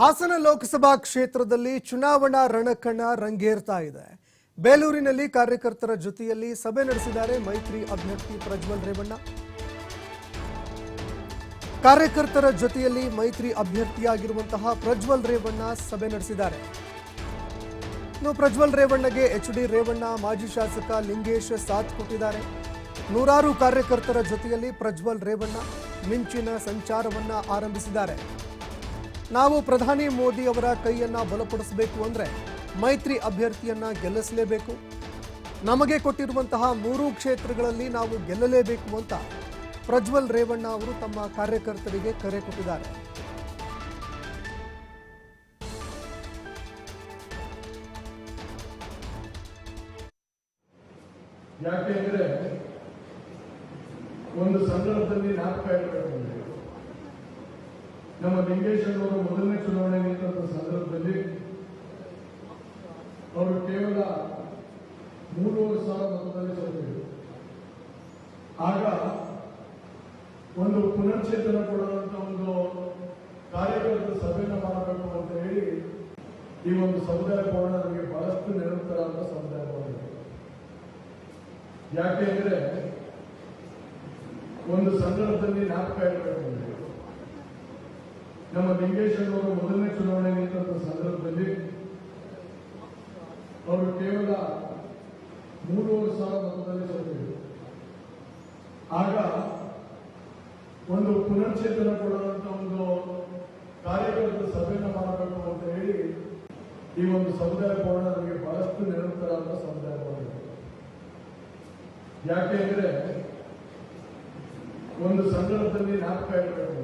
ಹಾಸನ ಲೋಕಸಭಾ ಕ್ಷೇತ್ರದಲ್ಲಿ ಚುನಾವಣಾ ರಣಕಣ ರಂಗೇರ್ತಾ ಇದೆ. ಬೇಲೂರಿನಲ್ಲಿ ಕಾರ್ಯಕರ್ತರ ಜೊತೆಯಲ್ಲಿ ಸಭೆ ನಡೆಸಿದ್ದಾರೆ ಮೈತ್ರಿ ಅಭ್ಯರ್ಥಿ ಪ್ರಜ್ವಲ್ ರೇವಣ್ಣ. ಕಾರ್ಯಕರ್ತರ ಜೊತೆಯಲ್ಲಿ ಮೈತ್ರಿ ಅಭ್ಯರ್ಥಿಯಾಗಿರುವಂತಹ ಪ್ರಜ್ವಲ್ ರೇವಣ್ಣ ಸಭೆ ನಡೆಸಿದ್ದಾರೆ. ಇನ್ನು ಪ್ರಜ್ವಲ್ ರೇವಣ್ಣಗೆ ಎಚ್ ಡಿ ರೇವಣ್ಣ, ಮಾಜಿ ಶಾಸಕ ಲಿಂಗೇಶ್ ಸಾಥ್ ಕೊಟ್ಟಿದ್ದಾರೆ. ನೂರಾರು ಕಾರ್ಯಕರ್ತರ ಜೊತೆಯಲ್ಲಿ ಪ್ರಜ್ವಲ್ ರೇವಣ್ಣ ಮಿಂಚಿನ ಸಂಚಾರವನ್ನ ಆರಂಭಿಸಿದ್ದಾರೆ. ನಾವು ಪ್ರಧಾನಿ ಮೋದಿ ಅವರ ಕೈಯನ್ನ ಬಲಪಡಿಸಬೇಕು ಅಂದರೆ ಮೈತ್ರಿ ಅಭ್ಯರ್ಥಿಯನ್ನ ಗೆಲ್ಲಿಸಲೇಬೇಕು. ನಮಗೆ ಕೊಟ್ಟಿರುವಂತಹ ಮೂರು ಕ್ಷೇತ್ರಗಳಲ್ಲಿ ನಾವು ಗೆಲ್ಲಲೇಬೇಕು ಅಂತ ಪ್ರಜ್ವಲ್ ರೇವಣ್ಣ ಅವರು ತಮ್ಮ ಕಾರ್ಯಕರ್ತರಿಗೆ ಕರೆ ಕೊಟ್ಟಿದ್ದಾರೆ. ಯಾಕೆಂದ್ರೆ ಒಂದು ಸಂದರ್ಭದಲ್ಲಿ ನಾಟಕ ನಮ್ಮ ಲಿಂಗೇಶ್ವರವರು ಮೊದಲನೇ ಚುನಾವಣೆ ನಿಂತ ಸಂದರ್ಭದಲ್ಲಿ ಅವರು ಕೇವಲ ಮೂರುವರೆ ಸಾವಿರ ಮತದಲ್ಲಿ ಸೋತಿದ್ದರು ಆಗ ಒಂದು ಪುನಶ್ಚೇತನ ಕೊಡುವಂತ ಒಂದು ಕಾರ್ಯಕರ್ತ ಸಭೆಯನ್ನು ಮಾಡಬೇಕು ಅಂತ ಹೇಳಿ ಈ ಒಂದು ಸಮುದಾಯ ಭವನ ನಮಗೆ ಬಹಳಷ್ಟು ನಿರಂತರವಾದ ಸಮುದಾಯ ಭವನ. ಯಾಕೆ ಅಂದ್ರೆ ಒಂದು ಸಂದರ್ಭದಲ್ಲಿ ನಾಟಕ ಅಂದ್ರೆ ನಮ್ಮ ಲಿಂಗೇಶ್ವರವರು ಮೊದಲನೇ ಚುನಾವಣೆ ನಿಂತ ಸಂದರ್ಭದಲ್ಲಿ ಅವರು ಕೇವಲ ಮೂರುವರೆ ಸಾವಿರ ಮತದಲ್ಲಿ ಸೋತಿದ್ದರು ಆಗ ಒಂದು ಪುನರ್ಚೇತನ ಕೊಡುವಂತ ಒಂದು ಕಾರ್ಯಕ್ರಮದ ಸಭೆಯನ್ನು ಮಾಡಬೇಕು ಅಂತ ಹೇಳಿ ಈ ಒಂದು ಸಮುದಾಯ ಭವನ ನಮಗೆ ಬಹಳಷ್ಟು ನಿರಂತರ ಸಮುದಾಯ ಭವನ. ಯಾಕೆ ಅಂದ್ರೆ ಒಂದು ಸಂದರ್ಭದಲ್ಲಿ ನಾಟಕ ಇರಬೇಕು